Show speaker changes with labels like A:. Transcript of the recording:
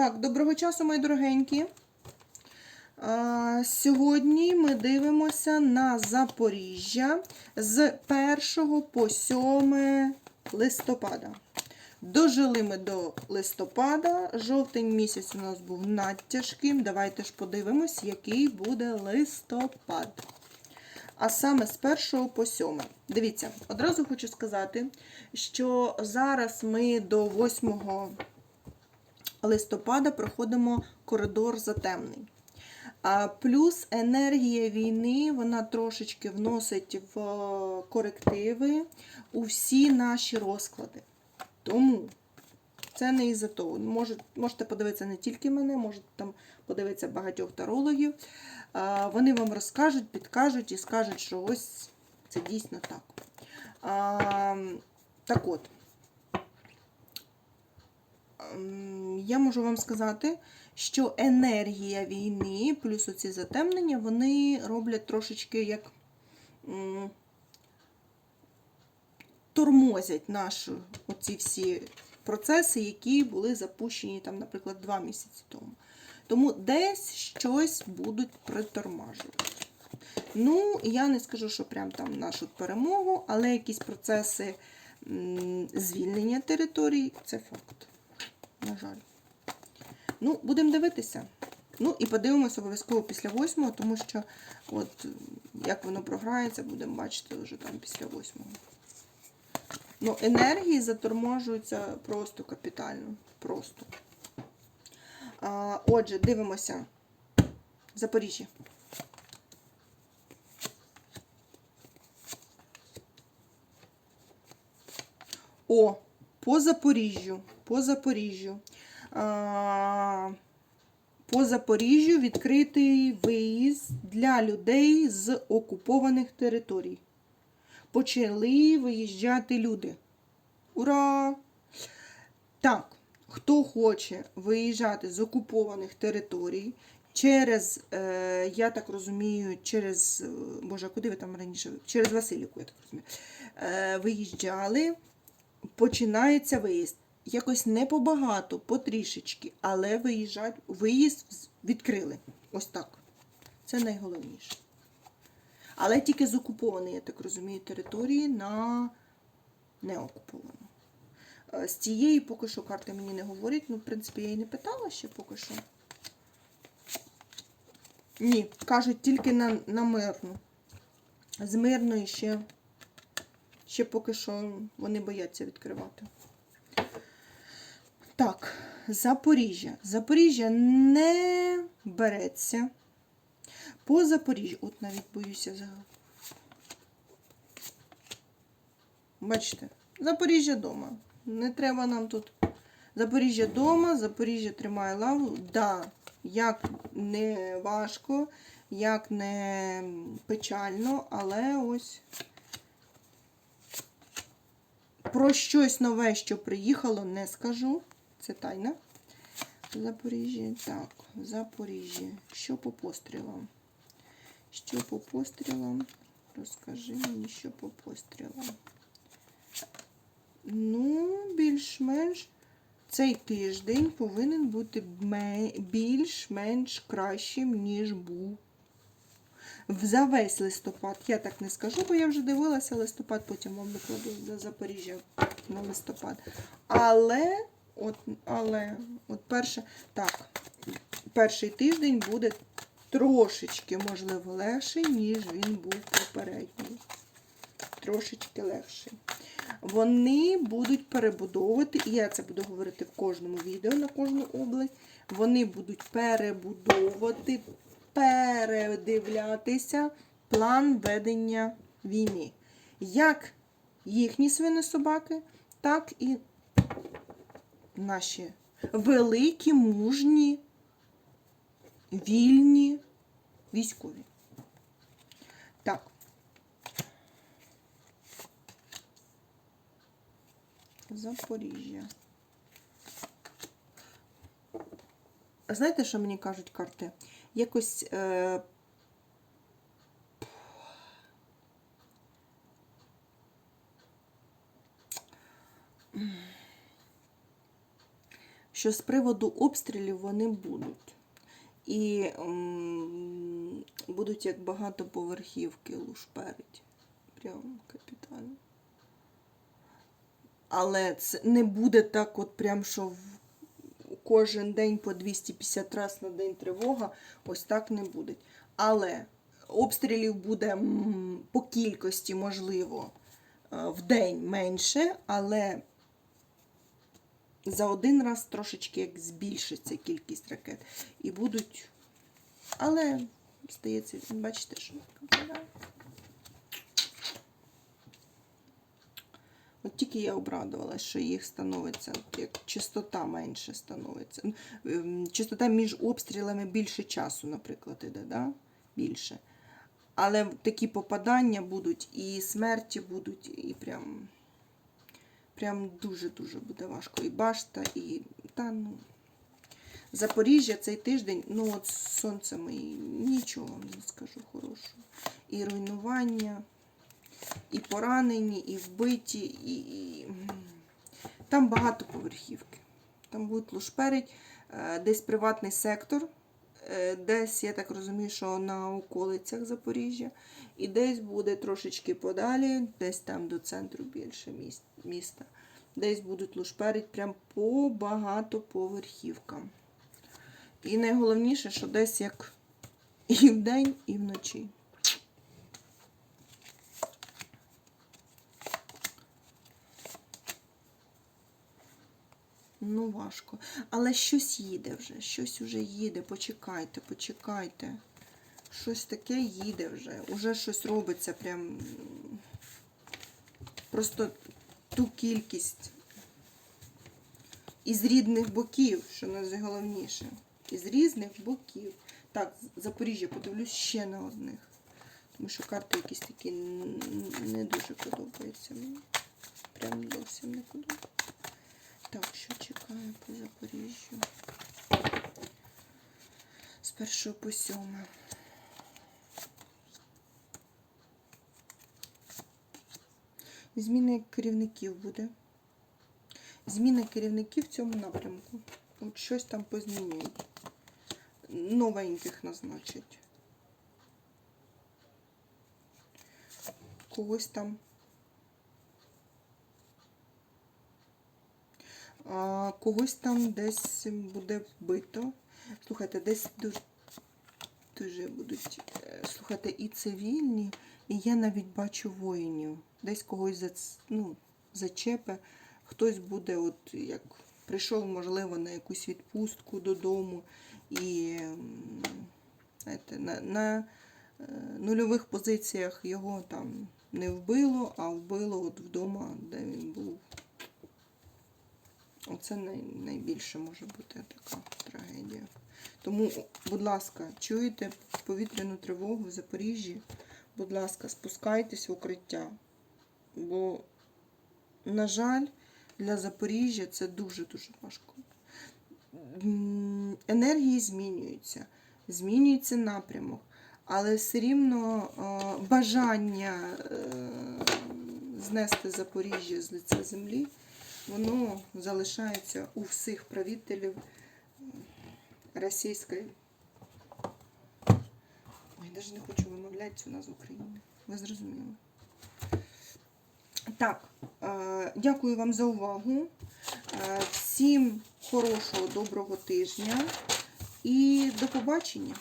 A: Так, доброго часу, мої дорогенькі. Сьогодні ми дивимося на Запоріжжя з 1 по 7 листопада. Дожили ми до листопада. Жовтень місяць у нас був надтяжким. Давайте ж подивимось, який буде листопад. А саме з 1 по 7. Дивіться, одразу хочу сказати, що зараз ми до 8 листопада проходимо коридор затемний. Плюс енергія війни вона трошечки вносить в корективи у всі наші розклади. Тому це не із-за того. Може, можете подивитися не тільки мене, можете там подивитися багатьох тарологів. Вони вам розкажуть, підкажуть і скажуть, що ось це дійсно так. Так от. Я можу вам сказати, що енергія війни, плюс оці затемнення, вони роблять трошечки як тормозять наші оці всі процеси, які були запущені, там, наприклад, два місяці тому. Тому десь щось будуть притормажувати. Ну, я не скажу, що прям там нашу перемогу, але якісь процеси звільнення територій це факт. На жаль. Ну, будемо дивитися. Ну, і подивимося обов'язково після восьмого, тому що, от, як воно програється, будемо бачити вже там після восьмого. Ну, енергії заторможуються просто капітально. Просто. А, отже, дивимося. Запоріжжя. О, по Запоріжжю. По Запоріжжю. По Запоріжжю відкритий виїзд для людей з окупованих територій. Почали виїжджати люди. Ура! Так, хто хоче виїжджати з окупованих територій через, е, я так розумію, через, е, Боже, куди ви там раніше? Через Васильівку, я так розумію. Е, виїжджали, починається виїзд. Якось не побагато, потрішечки, але виїжджать, виїзд відкрили. Ось так. Це найголовніше. Але тільки з окупованої, я так розумію, території на неокуповану. Е, З цієї поки що карти мені не говорять. Ну, в принципі, я її не питала ще поки що. Ні, кажуть тільки на, на мирну. З мирної ще, ще поки що вони бояться відкривати. Так, Запоріжжя. Запоріжжя не береться. По Запоріжжю, от навіть боюся за. Бачите, Запоріжжя дома. Не треба нам тут. Запоріжжя дома, Запоріжжя тримає лаву. Да, як не важко, як не печально, але ось про щось нове, що приїхало, не скажу. Це тайна. Запоріжжя. Так, Запоріжжя. Що по пострілам? Що по пострілам? Розкажи мені, що по пострілам. Ну, більш-менш цей тиждень повинен бути більш-менш кращим, ніж був. За весь листопад. Я так не скажу, бо я вже дивилася листопад, потім вам викладу за Запоріжжя на листопад. Але, от, але, от перше, так, перший тиждень буде трошечки, можливо, легший, ніж він був попередній. Трошечки легший. Вони будуть перебудовувати, і я це буду говорити в кожному відео на кожну область. Вони будуть перебудовувати, передивлятися план ведення війни. Як їхні свинособаки, так і наші великі, мужні, вільні військові. Так. Запоріжжя. Знаєте, що мені кажуть карти? Якось. Е... що з приводу обстрілів вони будуть. І м, будуть як багатоповерхівки лушперить. Прям капітально. Але це не буде так, от прям, що в кожен день по 250 раз на день тривога. Ось так не буде. Але обстрілів буде по кількості, можливо, е, в день менше, але за один раз трошечки як збільшиться кількість ракет. І будуть. Але, здається, бачите, що. От тільки я обрадувалась, що їх становиться, як частота менше становиться. Ну, ем, Частота між обстрілами більше часу, наприклад, іде, да? більше. Але такі попадання будуть, і смерті будуть, і прям, прям дуже-дуже буде важко. І башта, і та ну. Запоріжжя цей тиждень, ну от з сонцем і нічого вам не скажу хорошого. І руйнування, і поранені, і вбиті, і, і... там багато поверхівки. Там будуть лушперить, е, десь приватний сектор, десь, я так розумію, що на околицях Запоріжжя, і десь буде трошечки подалі, десь там до центру більше міста. Десь будуть лушперить прям по багатоповерхівкам. І найголовніше, що десь як і вдень, і вночі. Ну, важко. Але щось їде вже, щось вже їде. Почекайте, почекайте. Щось таке їде вже. Уже щось робиться прям. Просто ту кількість із рідних боків, що найголовніше. Із різних боків. Так, Запоріжжя подивлюсь ще на одних. Тому що карти якісь такі не дуже подобаються мені. Прям зовсім не подобаються. Так, що по Запоріжжю? З першого по сьоме. Зміни керівників буде. Зміна керівників в цьому напрямку. От щось там позмінюють. Новеньких назначать. Когось там. А, когось там десь буде вбито. Слухайте, десь дуже, дуже будуть. е, Слухайте, і цивільні, і я навіть бачу воїнів. Десь когось зац, ну, зачепе, хтось буде, от як прийшов, можливо, на якусь відпустку додому і знаєте, на, на е, нульових позиціях його там не вбило, а вбило от вдома, де він був. Оце най, найбільше може бути така трагедія. Тому, будь ласка, чуєте повітряну тривогу в Запоріжжі? Будь ласка, спускайтесь в укриття. Бо, на жаль, для Запоріжжя це дуже-дуже важко. Енергії змінюються, змінюється напрямок, але все рівно бажання е, знести Запоріжжя з лиця землі воно залишається у всіх правителів російської. Ой, навіть не хочу вимовляти цю назву країни. Ви зрозуміли. Так, е, дякую вам за увагу. Е, всім хорошого, доброго тижня і до побачення.